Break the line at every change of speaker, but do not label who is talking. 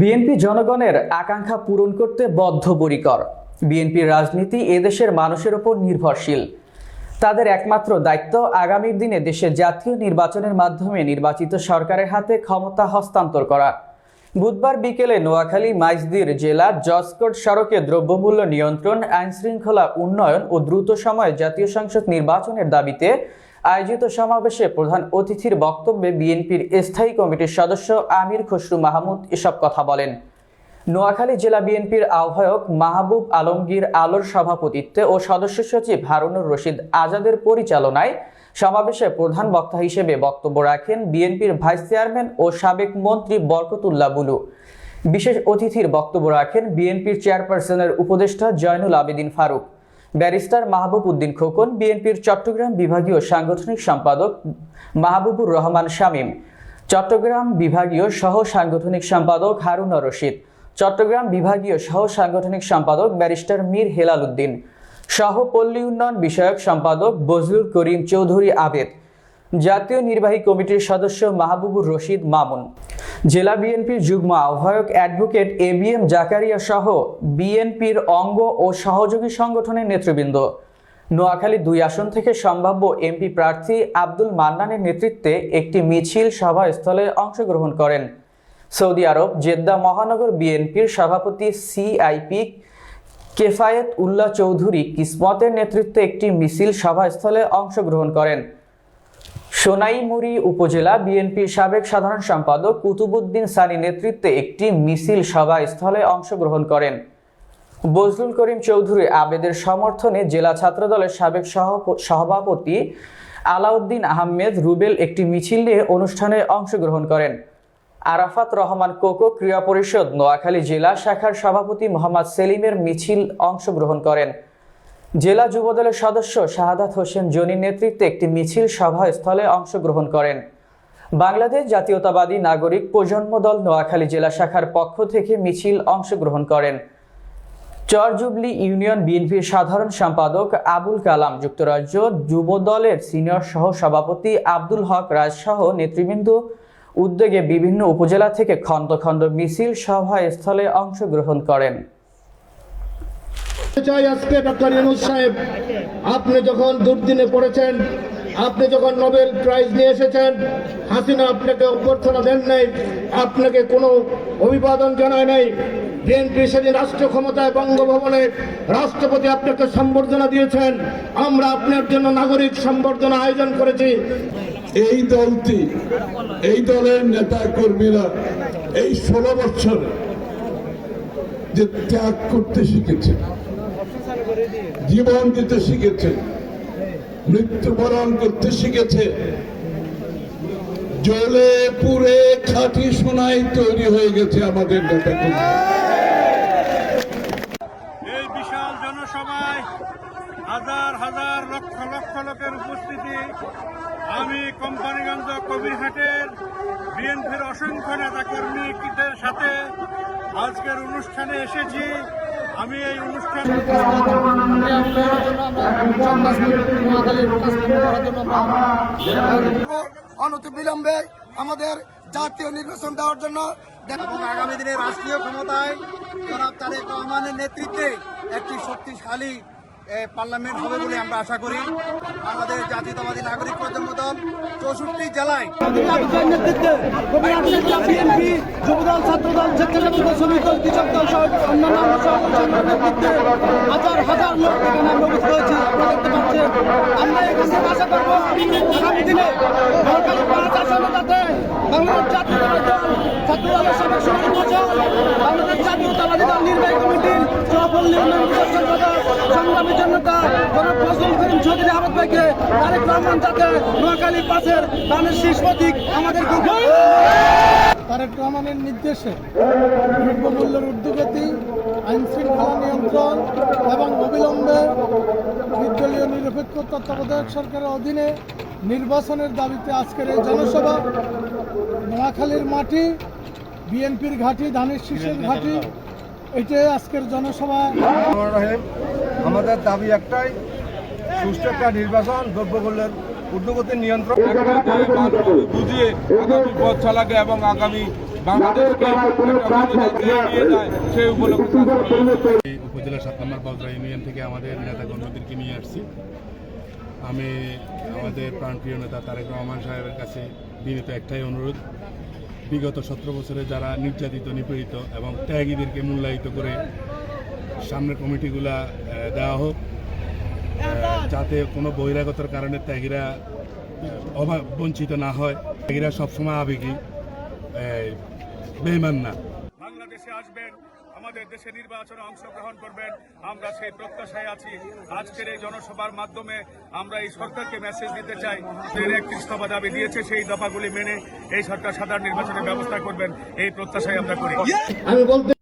BNP জনগণের আকাঙ্ক্ষা পূরণ করতে বদ্ধপরিকর। বিএনপির রাজনীতি এদেশের মানুষের ওপর নির্ভরশীল। তাদের একমাত্র দায়িত্ব আগামীর দিনে দেশে জাতীয় নির্বাচনের মাধ্যমে নির্বাচিত সরকারের হাতে ক্ষমতা হস্তান্তর করা। বুধবার বিকেলে নোয়াখালী মাইজদির জেলা জসকোট সড়কে দ্রব্যমূল্য নিয়ন্ত্রণ, আইনশৃঙ্খলা উন্নয়ন ও দ্রুত সময়ে জাতীয় সংসদ নির্বাচনের দাবিতে আয়োজিত সমাবেশে প্রধান অতিথির বক্তব্যে বিএনপির স্থায়ী কমিটির সদস্য আমির খসরু মাহমুদ এসব কথা বলেন। নোয়াখালী জেলা বিএনপির আহ্বায়ক মাহবুব আলমগীর আলোর সভাপতিত্বে ও সদস্য সচিব হারুনুর রশিদ আজাদের পরিচালনায় সমাবেশে প্রধান বক্তা হিসেবে বক্তব্য রাখেন বিএনপির ভাইস চেয়ারম্যান ও সাবেক মন্ত্রী বরকতুল্লাহ বুলু। বিশেষ অতিথির বক্তব্য রাখেন বিএনপির চেয়ারপারসনের উপদেষ্টা জয়নুল আবেদিন ফারুক। ব্যারিস্টার মাহবুব উদ্দিন খোকন, বিএনপির চট্টগ্রাম বিভাগীয় সাংগঠনিক সম্পাদক মাহবুবুর রহমান শামীম, চট্টগ্রাম বিভাগীয় সহ সাংগঠনিক সম্পাদক হারুনা রশিদ, চট্টগ্রাম বিভাগীয় সহ সাংগঠনিক সম্পাদক ব্যারিস্টার মীর হেলাল উদ্দিন, সহ পল্লী উন্নয়ন বিষয়ক সম্পাদক বজলুল করিম চৌধুরী আবেদ, জাতীয় নির্বাহী কমিটির সদস্য মাহবুবুর রশিদ মামুন। জেলা বিএনপির যুগ্ম আহ্বায়ক advocate A B M Zakaria সহ বিএনপির অঙ্গ ও সহযোগী সংগঠনের নেতৃবৃন্দ। নোয়াখালী দুই আসন থেকে সম্ভাব্য এমপি প্রার্থী আব্দুল মান্নানের নেতৃত্বে একটি মিছিল সভাস্থলে অংশগ্রহণ করেন। সৌদি আরব, জেদ্দা মহানগর বিএনপির সভাপতি সিআইপি কেফায়েত উল্লাহ চৌধুরী কিসমতের নেতৃত্বে একটি মিছিল সভাস্থলে অংশগ্রহণ করেন। সোনাইমুড়ি উপজেলা বিএনপির সাবেক সাধারণ সম্পাদক কুতুবুদ্দিন সানি নেতৃত্বে একটি মিছিল সভাস্থলে অংশগ্রহণ করেন। বজলুল করিম চৌধুরী আবেদের সমর্থনে জেলা ছাত্রদলের সাবেক সভাপতি আলাউদ্দিন আহমেদ রুবেল একটি মিছিল নিয়ে অনুষ্ঠানে অংশগ্রহণ করেন। আরাফাত রহমান কোকো ক্রীড়া পরিষদ নোয়াখালী জেলা শাখার সভাপতি মোহাম্মদ সেলিমের মিছিল অংশগ্রহণ করেন। জেলা যুবদলের সদস্য শাহাদাত হোসেন জনির নেতৃত্বে একটি মিছিল সভাস্থলে অংশগ্রহণ করেন। বাংলাদেশ জাতীয়তাবাদী নাগরিক প্রজন্ম দল নোয়াখালী জেলা শাখার পক্ষ থেকে মিছিল অংশগ্রহণ করেন। চরজুবলি ইউনিয়ন বিএনপির সাধারণ সম্পাদক আবুল কালাম, যুক্তরাজ্য যুব দলের সিনিয়র সহ সভাপতি আব্দুল হক রাজ সহ নেতৃবৃন্দ উদ্যোগে বিভিন্ন উপজেলা থেকে খন্ড খন্ড মিছিল সভাস্থলে অংশগ্রহণ করেন।
চাই আজকে ডক্টর ইউনুস সাহেব, আপনি যখন দুর্দিনে পড়েছেন, আপনি যখন নোবেল প্রাইজ নিয়ে এসেছেন, হাসিনা আপনাকে অভ্যর্থনা দেন নাই, আপনাকে কোনো অভিবাদন জানায় নাই, বিএনপি সেদিন রাষ্ট্র ক্ষমতায় বঙ্গভবনে রাষ্ট্রপতি আপনাকে সম্বর্ধনা দিয়েছেন, আমরা আপনার জন্য নাগরিক সম্বর্ধনা আয়োজন করেছি।
এই দলটি, এই দলের নেতা কর্মীরা এই ষোলো বছর যে ত্যাগ করতে শিখেছে জীবন দিতে শিখেছে, মৃত্যুবরণ করতে শিখেছে। জলে পুরে খাঁটি সোনাই তৈরি হয়ে গেছে আমাদের নেতা
এই বিশাল জনসভায় হাজার হাজার লক্ষ লক্ষ লোকের উপস্থিতি। আমি অসংখ্য নেতা কর্মীদের সাথে আজকের অনুষ্ঠানে এসেছি। আমি এই অনুষ্ঠান
অনতি বিলম্বে আমাদের জাতীয় নির্বাচন দেওয়ার জন্য
এবং আগামী দিনে রাষ্ট্রীয় ক্ষমতায় জনাব তারেক রহমানের নেতৃত্বে একটি শক্তিশালী পার্লামেন্ট হবে বলে আমরা আশা করি। আমাদের জাতীয়তাবাদী নাগরিক প্রজন্ম দল চৌষট্টি জেলায়
যুবদল ছাত্রদল স্বেচ্ছাসেবক শ্রমিক দল কৃষক দল সহ অন্যান্য হাজার হাজার লোক এখানে আমরা উপস্থিত আপনারা দেখতে পাচ্ছেন। আমরা এখান আশা করব আগামী দিনে। সরকারি পাঁচ বাংলাদেশ জাতীয়তাবাদী দল ছাত্রদলের সাবেক সমিতি পরিষদ বাংলাদেশ জাতীয়তাবাদী দল নির্বাহী কমিটির সহপল্লী উন্নয়ন বিষয়ক সম্পাদক সংগ্রামী জনতা করিম চৌধুরী আহমদ ভাইকে তারেক রহমান যাতে নোয়াখালী পাশের ধানের শীর্ষ প্রতীক আমাদেরকে তারেক রহমানের নির্দেশে দ্রব্যমূল্যের ঊর্ধ্বগতি আইন শৃঙ্খলা নিয়ন্ত্রণ এবং অবিলম্বে নির্দলীয় নিরপেক্ষ তত্ত্বাবধায়ক সরকারের অধীনে নির্বাচনের দাবিতে আজকের এই জনসভা নোয়াখালীর মাটি বিএনপির ঘাঁটি ধানের শীষের ঘাঁটি এটাই আজকের জনসভা।
আমাদের দাবি একটাই সুষ্ঠু একটা নির্বাচন দ্রব্যমূল্যের ঊর্ধ্বগতির নিয়ন্ত্রণ।
বুঝিয়ে আগামী পথ চালাকে এবং আগামী উপজেলা সাত নম্বর বজরা ইউনিয়ন থেকে আমাদের নেতা কর্মীদেরকে নিয়ে আসছি। আমি আমাদের প্রাণপ্রিয় নেতা তারেক রহমান সাহেবের কাছে বিনীত একটাই অনুরোধ। বিগত সতেরো বছরে যারা নির্যাতিত নিপীড়িত এবং ত্যাগীদেরকে মূল্যায়িত করে সামনের কমিটিগুলা দেওয়া হোক যাতে কোনো বহিরাগতর কারণে ত্যাগীরা অভাব বঞ্চিত না হয়। ত্যাগীরা সবসময় আবেগী। বেইমান না
বাংলাদেশে আসবেন আমাদের দেশে নির্বাচনে অংশগ্রহণ করবেন আমরা সেই প্রত্যাশায় আছি। আজকের এই জনসভার মাধ্যমে আমরা এই সরকারকে মেসেজ দিতে চাই। একত্রিশ দফা দাবি দিয়েছে সেই দফাগুলি মেনে এই সরকার সাধারণ নির্বাচনের ব্যবস্থা করবেন এই প্রত্যাশায় আমরা করি।
আমি বলতে